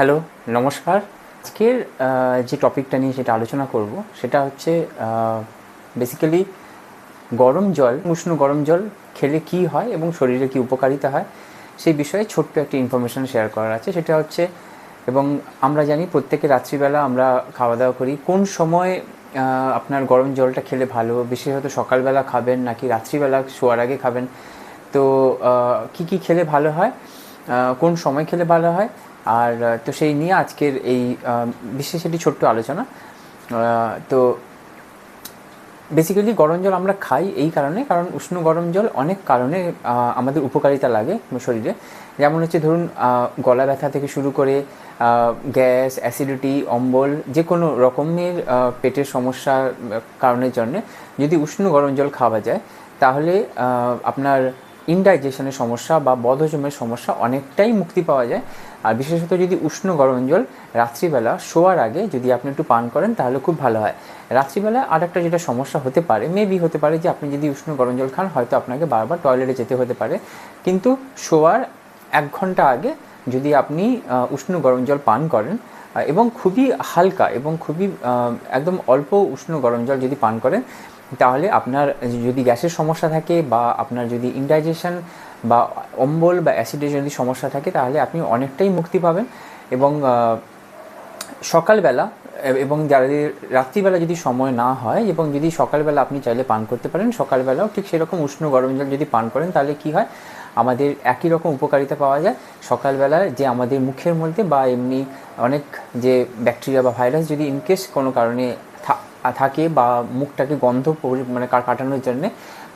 Hello, নমস্কার। আজকের যে টপিকটা নিয়ে সেটা আলোচনা করব, সেটা হচ্ছে বেসিক্যালি গরম জল, উষ্ণ গরম জল খেলে কি হয় এবং শরীরে কি উপকারিতা হয়, সেই বিষয়ে ছোট্ট একটি ইনফরমেশন শেয়ার করার আছে। সেটা হচ্ছে, এবং আমরা জানি প্রত্যেকে রাত্রিবেলা আমরা খাওয়া দাওয়া করি, কোন সময় আপনার গরম জলটা খেলে ভালো, বিশেষত সকালবেলা খাবেন নাকি রাত্রিবেলা শোয়ার আগে খাবেন? তো কি কি খেলে ভালো হয়? কোন সময় খেলে ভালো হয়। আর তো সেই নিয়ে আজকের এই বিশেষ একটি ছোট্ট আলোচনা। তো বেসিক্যালি গরম জল আমরা খাই এই কারণে, কারণ উষ্ণ গরম জল অনেক কারণে আমাদের উপকারিতা লাগে শরীরে। যেমন হচ্ছে ধরুন গলা ব্যথা থেকে শুরু করে গ্যাস অ্যাসিডিটি অম্বল যে কোনো রকমের পেটের সমস্যার কারণের জন্য যদি উষ্ণ গরম জল খাওয়া যায়, তাহলে আপনার ইনডাইজেশনের সমস্যা বা বদহজমের সমস্যা অনেকটাই মুক্তি পাওয়া যায়। আর বিশেষত যদি উষ্ণ গরম জল রাত্রিবেলা শোয়ার আগে যদি আপনি একটু পান করেন, তাহলে খুব ভালো হয়। রাত্রিবেলা আর একটা যেটা সমস্যা হতে পারে মেবি হতে পারে যে আপনি যদি উষ্ণ গরম জল খান, হয়তো আপনাকে বারবার টয়লেটে যেতে হতে পারে। কিন্তু শোয়ার এক ঘণ্টা আগে যদি আপনি উষ্ণ গরম জল পান করেন এবং খুবই হালকা এবং খুবই একদম অল্প উষ্ণ গরম জল যদি পান করেন তাহলে আপনার যদি গ্যাসের সমস্যা থাকে বা আপনার যদি ইনডাইজেশন বা অম্বল বা অ্যাসিডের যদি সমস্যা থাকে, তাহলে আপনি অনেকটাই মুক্তি পাবেন। এবং সকালবেলা, এবং যাদের রাত্রিবেলা যদি সময় না হয়, এবং যদি সকালবেলা আপনি চাইলে পান করতে পারেন, সকালবেলাও ঠিক সেরকম উষ্ণ গরম জল যদি পান করেন, তাহলে কি হয়? আমাদের একই রকম উপকারিতা পাওয়া যায়। সকালবেলা যে আমাদের মুখের মধ্যে বা এমনি অনেক যে ব্যাকটেরিয়া বা ভাইরাস যদি ইনকেস কোনো কারণে থাকে বা মুখটাকে গন্ধ মানে কাটানোর জন্যে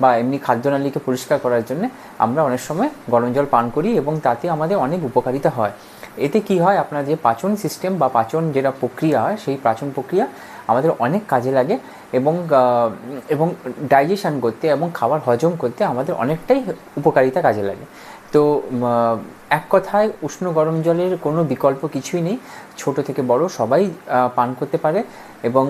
বা এমনি খাদ্যনালীকে পরিষ্কার করার জন্য আমরা অনেক সময় গরম জল পান করি এবং তাতে আমাদের অনেক উপকারিতা হয়। এতে কি হয়? আপনার যে পাচন সিস্টেম বা পাচন যেটা প্রক্রিয়া হয়, সেই পাচন প্রক্রিয়া আমাদের অনেক কাজে লাগে এবং এবং ডাইজেশান করতে এবং খাবার হজম করতে আমাদের অনেকটাই উপকারিতা কাজে লাগে। তো এক কথায় উষ্ণ গরম জলের কোনো বিকল্প কিছুই নেই। ছোট থেকে বড় সবাই পান করতে পারে এবং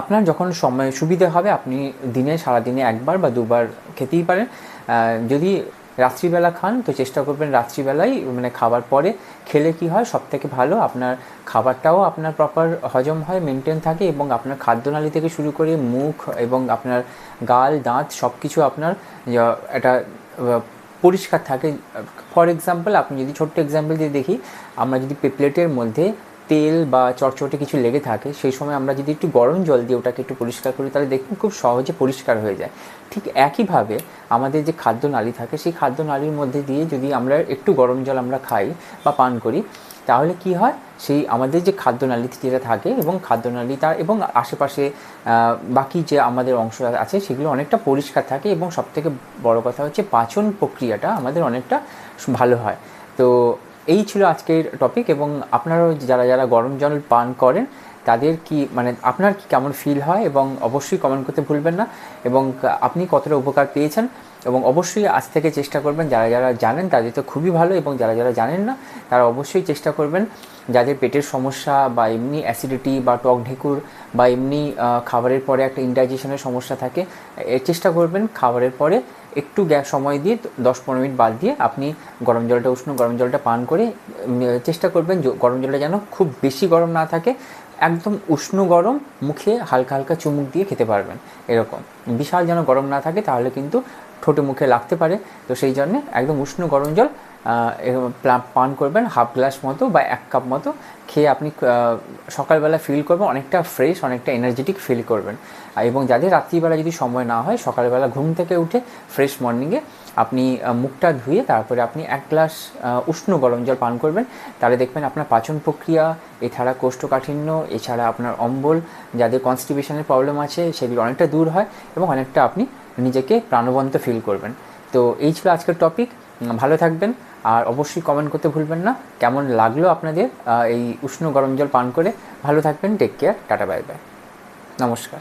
আপনার যখন সময় সুবিধে হবে, আপনি দিনে, সারাদিনে একবার বা দুবার খেতেই পারেন। যদি রাত্রিবেলা খান, তো চেষ্টা করবেন রাত্রিবেলাই মানে খাবার পরে খেলে কি হয় সব থেকে ভালো আপনার খাবারটাও আপনার প্রপার হজম হয় মেনটেন থাকে এবং আপনার খাদ্যনালী থেকে শুরু করে মুখ এবং আপনার গাল, দাঁত সব কিছু আপনার একটা পরিষ্কার থাকে। ফর এক্সাম্পল আপনি যদি ছোট্ট এক্সাম্পল দিয়ে দেখি, আমরা যদি প্লেটের মধ্যে তেল বা চটচটে কিছু লেগে থাকে, সেই সময় আমরা যদি একটু গরম জল দিয়ে ওটাকে একটু পরিষ্কার করি, তাহলে দেখুন খুব সহজে পরিষ্কার হয়ে যায়। ঠিক একইভাবে আমাদের যে খাদ্য নালী থাকে, সেই খাদ্য নালীর মধ্যে দিয়ে যদি আমরা একটু গরম জল আমরা খাই বা পান করি, তাহলে কি হয়? সেই আমাদের যে খাদ্যনালী যেটা থাকে এবং খাদ্যনালী তার এবং আশেপাশে বাকি যে আমাদের অংশ আছে, সেগুলো অনেকটা পরিষ্কার থাকে এবং সবথেকে বড় কথা হচ্ছে পাচন প্রক্রিয়াটা আমাদের অনেকটা ভালো হয়। তো এই ছিল আজকের টপিক এবং আপনারাও যারা যারা গরম জল পান করেন, তাদের কি মানে আপনার কি কেমন ফিল হয় এবং অবশ্যই কমেন্ট করতে ভুলবেন না এবং আপনি কতটা উপকার পেয়েছেন এবং অবশ্যই আজ থেকে চেষ্টা করবেন, যারা যারা জানেন তাদের তো খুবই ভালো এবং যারা যারা জানেন না, তারা অবশ্যই চেষ্টা করবেন যাদের পেটের সমস্যা বা এমনি অ্যাসিডিটি বা টক ঢেকুর বা এমনি খাবারের পরে একটা ইনডাইজেশনের সমস্যা থাকে চেষ্টা করবেন খাবারের পরে একটু গ্যাস সময় দিয়ে দশ পনেরো মিনিট বাদ দিয়ে আপনি গরম জলটা, উষ্ণ গরম জলটা পান করে চেষ্টা করবেন গরম জলটা যেন খুব বেশি গরম না থাকে একদম উষ্ণ গরম মুখে হালকা হালকা চুমুক দিয়ে খেতে পারবেন, এরকম। বিশাল যেন গরম না থাকে, তাহলে কিন্তু ঠোঁটে মুখে লাগতে পারে। তো সেই জন্যে একদম উষ্ণ গরম জল পান করবেন হাফ গ্লাস মতো বা এক কাপ মতো খেয়ে আপনি সকালবেলা ফিল করবেন, অনেকটা ফ্রেশ অনেকটা এনার্জেটিক ফিল করবেন। এবং যাদের রাত্রিবেলা যদি সময় না হয়, সকালবেলা ঘুম থেকে উঠে ফ্রেশ মর্নিংয়ে আপনি মুখটা ধুয়ে তারপরে আপনি এক গ্লাস উষ্ণ গরম জল পান করবেন। তাহলে দেখবেন আপনার পাচন প্রক্রিয়া, এছাড়া কোষ্ঠকাঠিন্য, এছাড়া আপনার অম্বল, যাদের কনস্টিপেশনের প্রবলেম আছে, সেগুলো অনেকটা দূর হয় এবং অনেকটা আপনি নিজেকে প্রাণবন্ত ফিল করবেন। তো এই ছিল আজকের টপিক ভালো থাকবেন। আর অবশ্যই কমেন্ট করতে ভুলবেন না। কেমন লাগল আপনাদের এই উষ্ণ গরম জল পান করে? ভালো থাকবেন take care tata bye bye নমস্কার।